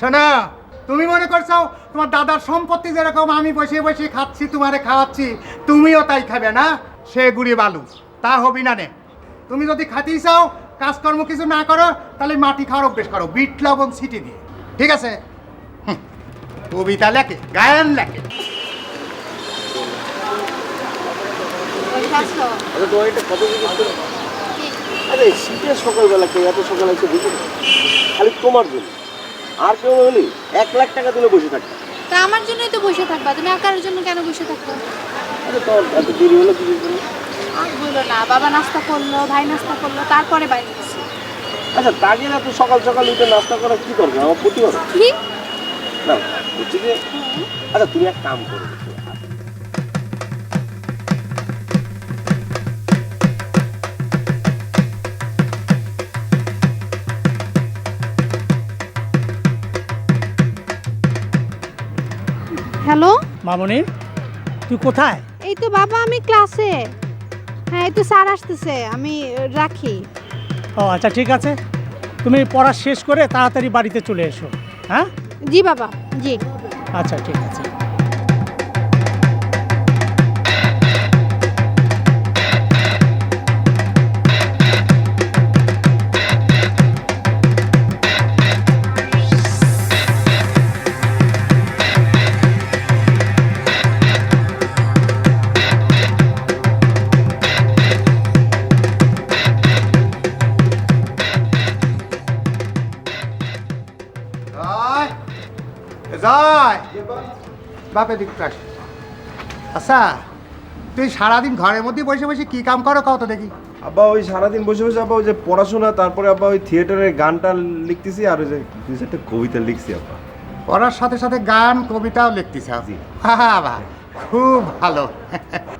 শোনো, তুমি মনে করছ তোমার দাদার সম্পত্তি যেরকম আমি বসে বসে খাচ্ছি, তোমারে খাওয়াচ্ছি, তুমিও তাই খাবে না? সে গুড়ি বালু, তা হবি না নে। তুমি যদি খাতেই চাও, কাজকর্ম কিছু না করো, তাহলে মাটি খাওয়ার অভ্যেস করো, বিট, লবণ, সিটি দিয়ে। ঠিক আছে? কবিতা লেখে, গায়ন লেখে। আচ্ছা একটা আরে, শীতের সকালবেলা কেউ এত সকালে থাকে? খালি তোমার জন্য। আর কেউ হলি এক লাখ টাকা দিলে বসে থাকবে। তা আমার জন্যই তো বসে থাকবা তুমি একার জন্য কেন বসে থাকব? আরে তোর এত দেরি হলো কিছু জন্য আর বলল না বাবা নাস্তা করল ভাই নাস্তা করল তারপরে বাইরে গেছি। আচ্ছা তাকে না তুই সকাল সকাল উঠে নাস্তা করা কি করবে আমার প্রতি কি? না বলছি যে আচ্ছা তুমি এক কাম করো। হ্যালো? মামনি তুই কোথায়? এই তো বাবা আমি ক্লাসে। হ্যাঁ এই তো স্যার আসতেছে আমি রাখি। ও আচ্ছা ঠিক আছে। তুমি পড়া শেষ করে তাড়াতাড়ি বাড়িতে চলে এসো হ্যাঁ? জি বাবা জি। আচ্ছা ঠিক আছে। জয় বাপে দিক আচ্ছা তুই সারাদিন ঘরের মধ্যে বসে বসে কি কাম করো কত দেখি। আব্বা ওই সারাদিন বসে বসে আব্বা ওই যে পড়াশোনা তারপরে আব্বা ওই থিয়েটারের গানটা লিখতেছি আর ওই যে দুই চারটে কবিতা লিখছি আব্বা। পড়ার সাথে সাথে গান কবিতাও লিখতেছে ভাই খুব ভালো।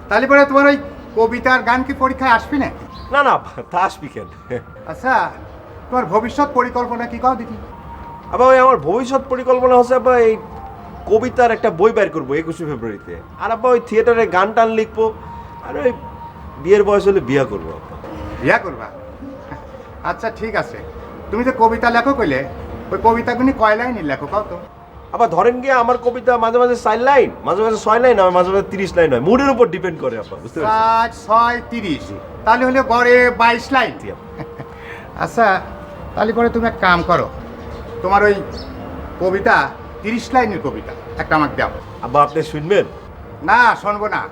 তাহলে পরে তোমার ওই কবিতার গান কি পরীক্ষায় আসবি না না না তা আসবি কেন? আচ্ছা তোমার ভবিষ্যৎ পরিকল্পনা কি কও দেখি। আবার ওই আমার ভবিষ্যৎ পরিকল্পনা হচ্ছে আব্বা এই কবিতার একটা বই বের করব একুশে ফেব্রুয়ারিতে। আর আব্বা ওই থিয়েটারে গান টান লিখব আর ওই বিয়ের বয়স হলে বিয়া করব বিয়া করবা? আচ্ছা ঠিক আছে। তুমি যে কবিতা লেখো কইলে ওই কবিতাগুলি কয় লাইনের লেখো কও তো? আবার ধরেন গিয়ে আমার কবিতা মাঝে মাঝে চার লাইন মাঝে মাঝে ছয় লাইন হয় মাঝে মাঝে তিরিশ লাইন হয়। মুডের উপর ডিপেন্ড করে আব্বা বুঝতে পারছেন? পাঁচ ছয় তিরিশ। তাহলে হলে গড়ে বাইশ লাইন। আচ্ছা তাহলে পরে তুমি এক কাম করো। তোমার ওই কবিতা তিরিশ লাইনের কবিতা একটা আমাকে দাও। আব্বা আপনি শুনবেন? না শুনব না।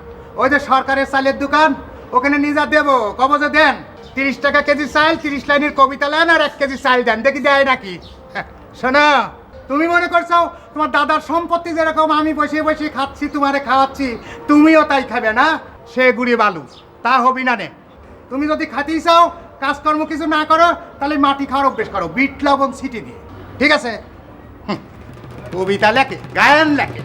ওই যে সরকারের চালের দোকান ওখানে নিজা দেবো কবজে দেন। তিরিশ টাকা কেজি চাল তিরিশ লাইনের কবিতা লেন আর এক কেজি চাল দেন। দেখি দেয় নাকি? শোনো তুমি মনে করছ তোমার দাদার সম্পত্তি যেরকম আমি বসে বসে খাচ্ছি তোমারে খাওয়াচ্ছি তুমিও তাই খাবে না? সে গুড়ি বালু তা হবি না নে। তুমি যদি খাতেই চাও কাজকর্ম কিছু না করো তাহলে মাটি খাওয়ার অভ্যেস করো। বিট লবণ সিটি দিয়ে। ঠিক আছে? কবিতা লেখে গায়ন লেখে।